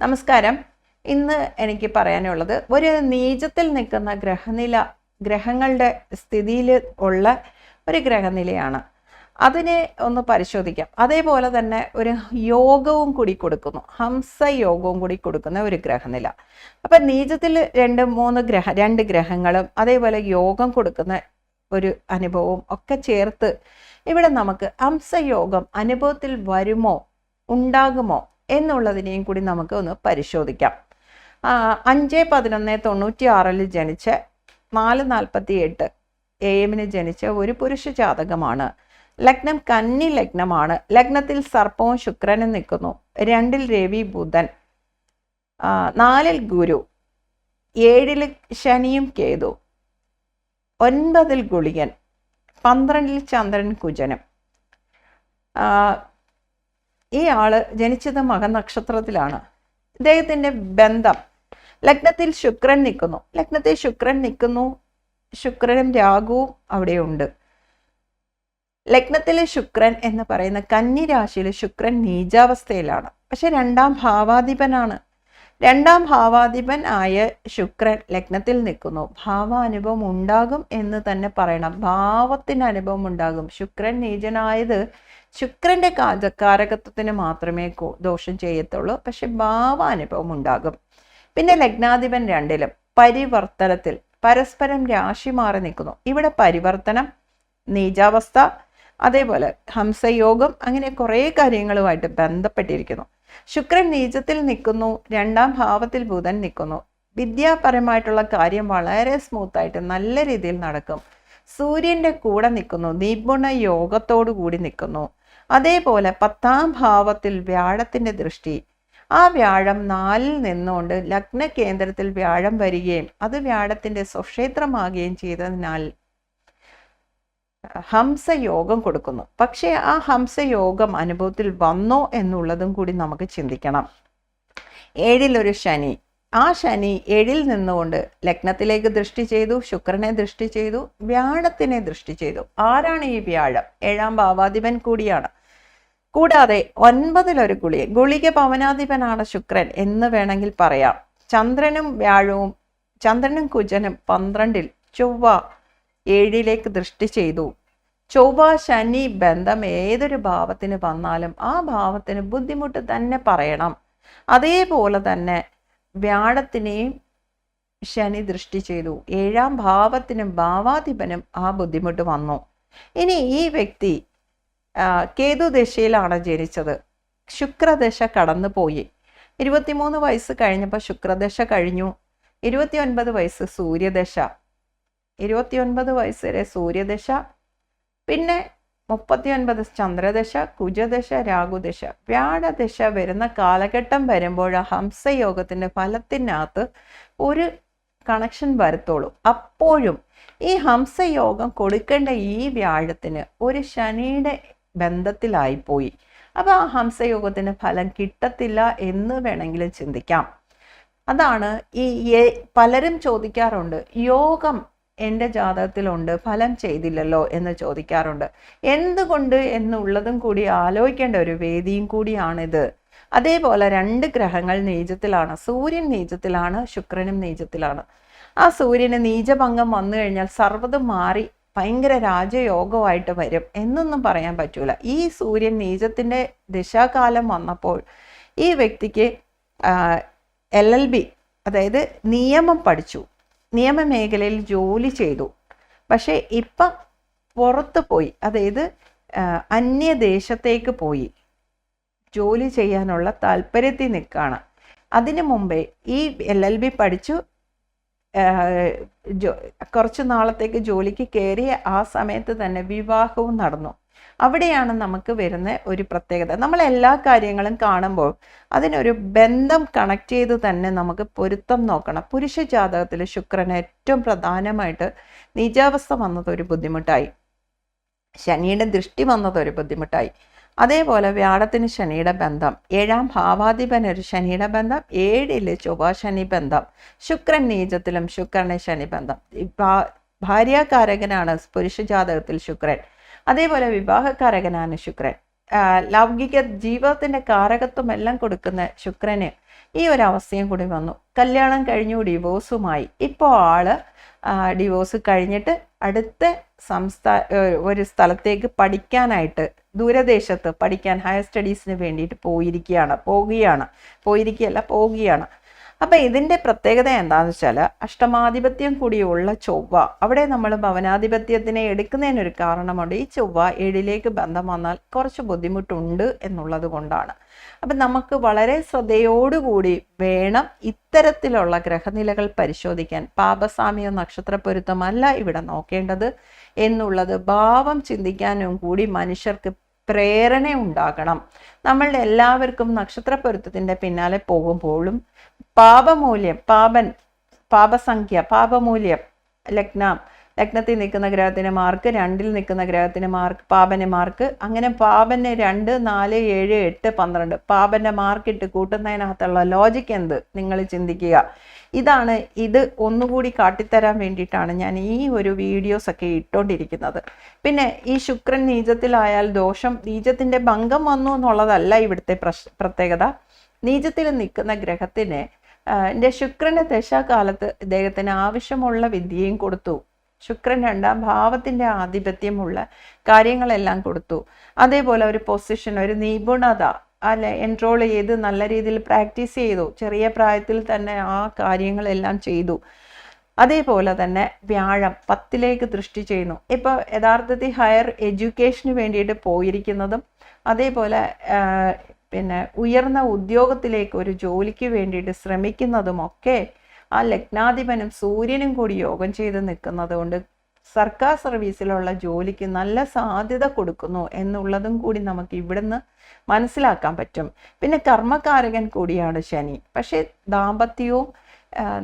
നമസ്കാരം. ഇന്ന് എനിക്ക് പറയാനുള്ളത് ഒരു നീചത്തിൽ നിൽക്കുന്ന ഗ്രഹനില ഗ്രഹങ്ങളുടെ സ്ഥിതിയിൽ ഉള്ള ഒരു ഗ്രഹനിലയാണ്. അതിനെ ഒന്ന് പരിശോധിക്കാം. അതേപോലെ തന്നെ ഒരു യോഗവും കൂടി കൊടുക്കുന്നു. ഹംസ യോഗവും കൂടി കൊടുക്കുന്ന ഒരു ഗ്രഹനില. അപ്പം നീചത്തിൽ രണ്ട് മൂന്ന് ഗ്രഹ രണ്ട് ഗ്രഹങ്ങളും അതേപോലെ യോഗം കൊടുക്കുന്ന ഒരു അനുഭവവും ഒക്കെ ചേർത്ത് ഇവിടെ നമുക്ക് ഹംസയോഗം അനുഭവത്തിൽ വരുമോ? ഉണ്ടാകുമോ? എന്നുള്ളതിനെയും കൂടി നമുക്ക് ഒന്ന് പരിശോധിക്കാം. അഞ്ച് പതിനൊന്ന് തൊണ്ണൂറ്റി ആറിൽ ജനിച്ച് നാല് നാൽപ്പത്തി എട്ട് എ എമ്മിന് ജനിച്ച ഒരു പുരുഷ ജാതകമാണ്. ലഗ്നം കന്നി ലഗ്നമാണ്. ലഗ്നത്തിൽ സർപ്പവും ശുക്രനും നിൽക്കുന്നു. രണ്ടിൽ രവി ബുധൻ. നാലിൽ ഗുരു. ഏഴിൽ ശനിയും കേതു. ഒൻപതിൽ ഗുളികൻ. പന്ത്രണ്ടിൽ ചന്ദ്രൻ കുജനും. ഈ ആൾ ജനിച്ചത് മകനക്ഷത്രത്തിലാണ് ഇദ്ദേഹത്തിന്റെ ബന്ധം. ലഗ്നത്തിൽ ശുക്രൻ നിൽക്കുന്നു. ലഗ്നത്തിൽ ശുക്രൻ നിൽക്കുന്നു. ശുക്രനും രാഗുവും അവിടെയുണ്ട്. ലഗ്നത്തിലെ ശുക്രൻ എന്ന് പറയുന്ന കന്നി രാശിയിൽ ശുക്രൻ നീചാവസ്ഥയിലാണ്. പക്ഷെ രണ്ടാം ഭാവാധിപനാണ്. രണ്ടാം ഭാവാധിപൻ ആയ ശുക്രൻ ലഗ്നത്തിൽ നിൽക്കുന്നു. ഭാവാനുഭവം ഉണ്ടാകും എന്ന് തന്നെ പറയണം. ഭാവത്തിന് അനുഭവം ഉണ്ടാകും. ശുക്രൻ നീചനായത് ശുക്രന്റെ കാരകത്വത്തിന് മാത്രമേ ദോഷം ചെയ്യത്തുള്ളൂ. പക്ഷെ ഭാവാനുഭവം ഉണ്ടാകും. പിന്നെ ലഗ്നാധിപൻ രണ്ടിലും പരിവർത്തനത്തിൽ പരസ്പരം രാശി മാറി നിൽക്കുന്നു. ഇവിടെ പരിവർത്തനം നീചാവസ്ഥ അതേപോലെ ഹംസയോഗം അങ്ങനെ കുറേ കാര്യങ്ങളുമായിട്ട് ബന്ധപ്പെട്ടിരിക്കുന്നു. ശുക്രൻ നീചത്തിൽ നിൽക്കുന്നു. രണ്ടാം ഭാവത്തിൽ ബുധൻ നിൽക്കുന്നു. വിദ്യാപരമായിട്ടുള്ള കാര്യം വളരെ സ്മൂത്തായിട്ട് നല്ല രീതിയിൽ നടക്കും. സൂര്യന്റെ കൂടെ നിൽക്കുന്നു. നിപുണ യോഗത്തോടു കൂടി നിൽക്കുന്നു. അതേപോലെ പത്താം ഭാവത്തിൽ വ്യാഴത്തിന്റെ ദൃഷ്ടി. ആ വ്യാഴം നാലിൽ നിന്നുകൊണ്ട് ലഗ്ന കേന്ദ്രത്തിൽ വ്യാഴം വരികയും അത് വ്യാഴത്തിന്റെ സ്വക്ഷേത്രമാകുകയും ചെയ്തതിനാൽ ഹംസയോഗം കൊടുക്കുന്നു. പക്ഷേ ആ ഹംസയോഗം അനുഭവത്തിൽ വന്നോ എന്നുള്ളതും കൂടി നമുക്ക് ചിന്തിക്കണം. ഏഴിലൊരു ശനി. ആ ശനി ഏഴിൽ നിന്നുകൊണ്ട് ലഗ്നത്തിലേക്ക് ദൃഷ്ടി ചെയ്തു ശുക്രനെ ദൃഷ്ടി ചെയ്തു വ്യാഴത്തിനെ ദൃഷ്ടി ചെയ്തു. ആരാണ് ഈ വ്യാഴം? ഏഴാം ഭാവാധിപൻ കൂടിയാണ്. കൂടാതെ ഒൻപതിലൊരു ഗുളിക ഗുളിക പവനാധിപനാണ് ശുക്രൻ എന്ന് വേണമെങ്കിൽ പറയാം. ചന്ദ്രനും വ്യാഴവും ചന്ദ്രനും കുജനും പന്ത്രണ്ടിൽ ചൊവ്വ ഏഴിലേക്ക് ദൃഷ്ടി ചെയ്തു. ചൊവ്വ ശനി ബന്ധം ഏതൊരു ഭാവത്തിന് വന്നാലും ആ ഭാവത്തിന് ബുദ്ധിമുട്ട് തന്നെ പറയണം. അതേപോലെ തന്നെ വ്യാഴത്തിനെയും ശനി ദൃഷ്ടി ചെയ്തു. ഏഴാം ഭാവത്തിനും ഭാവാധിപനും ആ ബുദ്ധിമുട്ട് വന്നു. ഇനി ഈ വ്യക്തി കേതു ദശയിലാണ് ജനിച്ചത്. ശുക്രദശ കടന്നുപോയി. ഇരുപത്തിമൂന്ന് വയസ്സ് കഴിഞ്ഞപ്പോൾ ശുക്രദശ കഴിഞ്ഞു. ഇരുപത്തിയൊൻപത് വയസ്സ് സൂര്യദശ. ഇരുപത്തിയൊൻപത് വയസ്സ് വരെ സൂര്യദശ. പിന്നെ മുപ്പത്തിയൊൻപത് ചന്ദ്രദശ കുജദശ രാഹുദശ. വ്യാഴദശ വരുന്ന കാലഘട്ടം വരുമ്പോൾ ഹംസയോഗത്തിന്റെ ഫലത്തിനകത്ത് ഒരു കണക്ഷൻ വരത്തുള്ളൂ. അപ്പോഴും ഈ ഹംസയോഗം കൊടുക്കേണ്ട ഈ വ്യാഴത്തിന് ഒരു ശനിയുടെ ബന്ധത്തിലായിപ്പോയി. അപ്പോൾ ആ ഹംസയോഗത്തിന് ഫലം കിട്ടത്തില്ല എന്ന് വേണമെങ്കിലും ചിന്തിക്കാം. അതാണ് ഈ പലരും ചോദിക്കാറുണ്ട് യോഗം എന്റെ ജാതകത്തിലുണ്ട് ഫലം ചെയ്തില്ലല്ലോ എന്ന് ചോദിക്കാറുണ്ട്. എന്തുകൊണ്ട് എന്നുള്ളതും കൂടി ആലോചിക്കേണ്ട ഒരു വേദിയും കൂടിയാണിത്. അതേപോലെ രണ്ട് ഗ്രഹങ്ങൾ നീചത്തിലാണ്. സൂര്യൻ നീചത്തിലാണ് ശുക്രനും നീചത്തിലാണ്. ആ സൂര്യന് നീചഭംഗം വന്നു കഴിഞ്ഞാൽ സർവതും മാറി ഭയങ്കര രാജയോഗമായിട്ട് വരും എന്നൊന്നും പറയാൻ പറ്റൂല. ഈ സൂര്യൻ നീചത്തിന്റെ ദിശാകാലം വന്നപ്പോൾ ഈ വ്യക്തിക്ക് എൽ എൽ ബി അതായത് നിയമം പഠിച്ചു. നിയമ മേഖലയിൽ ജോലി ചെയ്തു. പക്ഷേ ഇപ്പം പുറത്ത് പോയി അതായത് അന്യദേശത്തേക്ക് പോയി ജോലി ചെയ്യാനുള്ള താല്പര്യത്തിൽ നിൽക്കുകയാണ്. അതിനു മുമ്പേ ഈ എൽ എൽ ബി പഠിച്ചു കുറച്ച് നാളത്തേക്ക് ജോലിക്ക് കയറിയ ആ സമയത്ത് തന്നെ വിവാഹവും നടന്നു. അവിടെയാണ് നമുക്ക് വരുന്ന ഒരു പ്രത്യേകത. നമ്മൾ എല്ലാ കാര്യങ്ങളും കാണുമ്പോൾ അതിനൊരു ബന്ധം കണക്ട് ചെയ്ത് തന്നെ നമുക്ക് പൊരുത്തം നോക്കണം. പുരുഷ ജാതകത്തിൽ ശുക്രൻ ഏറ്റവും പ്രധാനമായിട്ട് നീചാവസ്ഥ വന്നത് ഒരു ബുദ്ധിമുട്ടായി. ശനിയുടെ ദൃഷ്ടി വന്നത് ഒരു ബുദ്ധിമുട്ടായി. അതേപോലെ വ്യാഴത്തിന് ശനിയുടെ ബന്ധം ഏഴാം ഭാവാധിപനൊരു ശനിയുടെ ബന്ധം ഏഴിൽ ചൊവ്വ ശനി ബന്ധം ശുക്രൻ നീചത്തിലും ശുക്രന് ശനി ബന്ധം. ഭാര്യാകാരകനാണ് പുരുഷ ജാതകത്തിൽ ശുക്രൻ. അതേപോലെ വിവാഹകാരകനാണ് ശുക്രൻ. ലൗകിക ജീവിതത്തിന്റെ കാരകത്വം എല്ലാം കൊടുക്കുന്ന ശുക്രന് ഈ ഒരു അവസ്ഥയും കൂടി വന്നു. കല്യാണം കഴിഞ്ഞു ഡിവോഴ്സുമായി. ഇപ്പോൾ ആൾ ഡിവോഴ്സ് കഴിഞ്ഞിട്ട് അടുത്ത സംസ്ഥാ ഒരു സ്ഥലത്തേക്ക് പഠിക്കാനായിട്ട് ദൂരദേശത്ത് പഠിക്കാൻ ഹയർ സ്റ്റഡീസിന് വേണ്ടിയിട്ട് പോയിരിക്കുകയാണ് പോവുകയാണ് പോയിരിക്കുകയല്ല പോവുകയാണ്. അപ്പം ഇതിന്റെ പ്രത്യേകത എന്താണെന്ന് വെച്ചാൽ അഷ്ടമാധിപത്യം കൂടിയുള്ള ചൊവ്വ. അവിടെ നമ്മൾ ഭവനാധിപത്യത്തിനെ എടുക്കുന്നതിനൊരു കാരണമുണ്ട്. ഈ ചൊവ്വ ഏഴിലേക്ക് ബന്ധം വന്നാൽ കുറച്ച് ബുദ്ധിമുട്ടുണ്ട് എന്നുള്ളത് കൊണ്ടാണ്. അപ്പം നമുക്ക് വളരെ ശ്രദ്ധയോടുകൂടി വേണം ഇത്തരത്തിലുള്ള ഗ്രഹനിലകൾ പരിശോധിക്കാൻ. പാപസാമിയോ നക്ഷത്രപ്പൊരുത്തമല്ല ഇവിടെ നോക്കേണ്ടത് എന്നുള്ളത് ഭാവം ചിന്തിക്കാനും കൂടി മനുഷ്യർക്ക് പ്രേരണ ഉണ്ടാകണം. നമ്മളുടെ എല്ലാവർക്കും നക്ഷത്രപ്പൊരുത്തത്തിന്റെ പിന്നാലെ പോകുമ്പോഴും പാപമൂല്യം പാപൻ പാപസംഖ്യ പാപമൂല്യം ലഗ്നം. ലഗ്നത്തിൽ നിൽക്കുന്ന ഗ്രഹത്തിന് മാർക്ക് രണ്ടിൽ നിൽക്കുന്ന ഗ്രഹത്തിന് മാർക്ക് പാപന് മാർക്ക് അങ്ങനെ പാപന് രണ്ട് നാല് ഏഴ് എട്ട് പന്ത്രണ്ട്. പാപന്റെ മാർക്ക് ഇട്ട് കൂട്ടുന്നതിനകത്തുള്ള ലോജിക്ക് എന്ത്? നിങ്ങൾ ചിന്തിക്കുക. ഇതാണ് ഇത് ഒന്നുകൂടി കാട്ടിത്തരാൻ വേണ്ടിയിട്ടാണ് ഞാൻ ഈ ഒരു വീഡിയോസ് ഒക്കെ ഇട്ടുകൊണ്ടിരിക്കുന്നത് പിന്നെ ഈ ശുക്രൻ നീചത്തിലായാൽ ദോഷം നീചത്തിന്റെ ഭംഗം വന്നു എന്നുള്ളതല്ല ഇവിടുത്തെ പ്രശ് പ്രത്യേകത. നീചത്തിൽ നിൽക്കുന്ന ഗ്രഹത്തിന് എന്റെ ശുക്രന്റെ ദശാകാലത്ത് ഇദ്ദേഹത്തിന് ആവശ്യമുള്ള വിദ്യയും കൊടുത്തു. ശുക്രൻ രണ്ടാം ഭാവത്തിന്റെ ആധിപത്യമുള്ള കാര്യങ്ങളെല്ലാം കൊടുത്തു. അതേപോലെ ഒരു പൊസിഷൻ ഒരു നിപുണത അല്ലെ എൻറോൾ ചെയ്ത് നല്ല രീതിയിൽ പ്രാക്ടീസ് ചെയ്തു. ചെറിയ പ്രായത്തിൽ തന്നെ ആ കാര്യങ്ങളെല്ലാം ചെയ്തു. അതേപോലെ തന്നെ വ്യാഴം പത്തിലേക്ക് ദൃഷ്ടി ചെയ്യുന്നു. ഇപ്പോൾ യഥാർത്ഥത്തിൽ ഹയർ എഡ്യൂക്കേഷന് വേണ്ടിയിട്ട് പോയിരിക്കുന്നതും അതേപോലെ പിന്നെ ഉയർന്ന ഉദ്യോഗത്തിലേക്ക് ഒരു ജോലിക്ക് വേണ്ടിയിട്ട് ശ്രമിക്കുന്നതുമൊക്കെ ആ ലഗ്നാധിപനും സൂര്യനും കൂടി യോഗം ചെയ്ത് നിൽക്കുന്നത് കൊണ്ട് സർക്കാർ സർവീസിലുള്ള ജോലിക്ക് നല്ല സാധ്യത കൊടുക്കുന്നു എന്നുള്ളതും കൂടി നമുക്ക് ഇവിടുന്ന് മനസ്സിലാക്കാൻ പറ്റും. പിന്നെ കർമ്മകാരകൻ കൂടിയാണ് ശനി. പക്ഷേ ദാമ്പത്യവും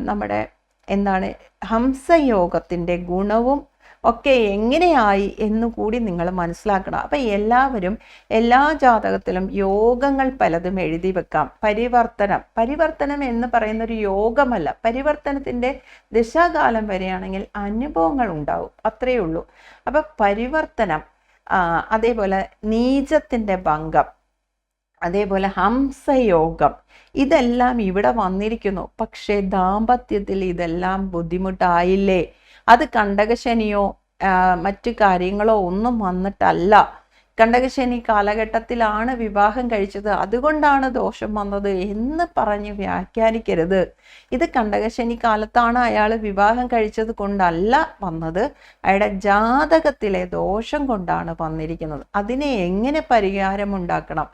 നമ്മുടെ എന്താണ് ഹംസയോഗത്തിന്റെ ഗുണവും ഒക്കെ എങ്ങനെയായി എന്ന് കൂടി നിങ്ങൾ മനസ്സിലാക്കണം. അപ്പം എല്ലാവരും എല്ലാ ജാതകത്തിലും യോഗങ്ങൾ പലതും എഴുതി വെക്കാം. പരിവർത്തനം. പരിവർത്തനം എന്ന് പറയുന്ന ഒരു യോഗമല്ല. പരിവർത്തനത്തിന്റെ ദശാകാലം വരെയാണെങ്കിൽ അനുഭവങ്ങൾ ഉണ്ടാവും. അത്രയേ ഉള്ളൂ. അപ്പം പരിവർത്തനം അതേപോലെ നീചത്തിന്റെ ഭംഗം അതേപോലെ ഹംസയോഗം ഇതെല്ലാം ഇവിടെ വന്നിരിക്കുന്നു. പക്ഷേ ദാമ്പത്യത്തിൽ ഇതെല്ലാം ബുദ്ധിമുട്ടായില്ലേ? അത് കണ്ടകശനിയോ മറ്റു കാര്യങ്ങളോ ഒന്നും വന്നിട്ടല്ല. കണ്ടകശനി കാലഘട്ടത്തിലാണ് വിവാഹം കഴിച്ചത്. അതുകൊണ്ടാണ് ദോഷം വന്നത് എന്ന് പറഞ്ഞ് വ്യാഖ്യാനിക്കരുത്. ഇത് കണ്ടകശനി കാലത്താണ് അയാൾ വിവാഹം കഴിച്ചത് കൊണ്ടല്ല വന്നത്. അയാളുടെ ജാതകത്തിലെ ദോഷം കൊണ്ടാണ് വന്നിരിക്കുന്നത്. അതിനെ എങ്ങനെ പരിഹാരമുണ്ടാക്കണം?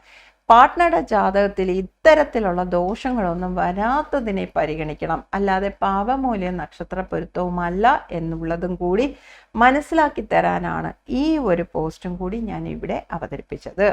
പാർട്ട്ണറുടെ ജാതകത്തിൽ ഇത്തരത്തിലുള്ള ദോഷങ്ങളൊന്നും വരാത്തതിനെ പരിഗണിക്കണം. അല്ലാതെ പാപമൂല്യ നക്ഷത്ര പൊരുത്തവുമല്ല എന്നുള്ളതും കൂടി മനസ്സിലാക്കി തരാനാണ് ഈ ഒരു പോസ്റ്റും കൂടി ഞാൻ ഇവിടെ അവതരിപ്പിച്ചത്.